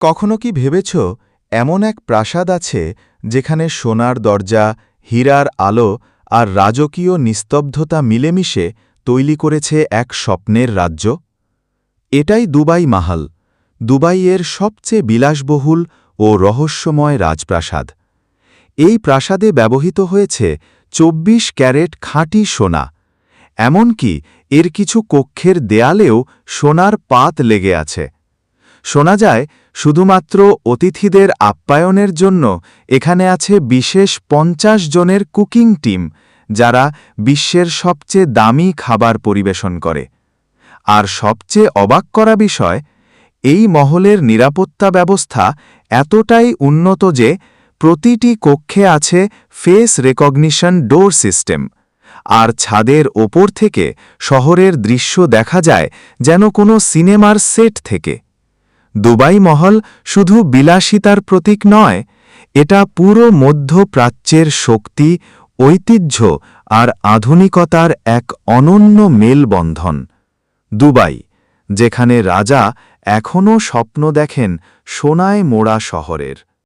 কখনো কি ভেবেছ, এমন এক প্রাসাদ আছে যেখানে সোনার দরজা, হীরার আলো আর রাজকীয় নিস্তব্ধতা মিলেমিশে তৈরি করেছে এক স্বপ্নের রাজ্য? এটাই দুবাই মাহাল, দুবাইয়ের সবচেয়ে বিলাসবহুল ও রহস্যময় রাজপ্রাসাদ। এই প্রাসাদে ব্যবহৃত হয়েছে ২৪ ক্যারেট খাঁটি সোনা। এমনকি এর কিছু কক্ষের দেয়ালেও সোনার পাত লেগে আছে। শোনা যায়, শুধুমাত্র অতিথিদের আপ্যায়নের জন্য এখানে আছে বিশেষ পঞ্চাশ জনের কুকিং টিম, যারা বিশ্বের সবচেয়ে দামি খাবার পরিবেশন করে। আর সবচেয়ে অবাক করা বিষয়, এই মহলের নিরাপত্তা ব্যবস্থা এতটাই উন্নত যে প্রতিটি কক্ষে আছে ফেস রেকগনিশন ডোর সিস্টেম, আর ছাদের ওপর থেকে শহরের দৃশ্য দেখা যায় যেন কোনো সিনেমার সেট থেকে। দুবাই মহল শুধু বিলাসিতার প্রতীক নয়, এটা পুরো মধ্যপ্রাচ্যের শক্তি, ঐতিহ্য আর আধুনিকতার এক অনন্য মেলবন্ধন। দুবাই, যেখানে রাজা এখনও স্বপ্ন দেখেন সোনায় মোড়া শহরের।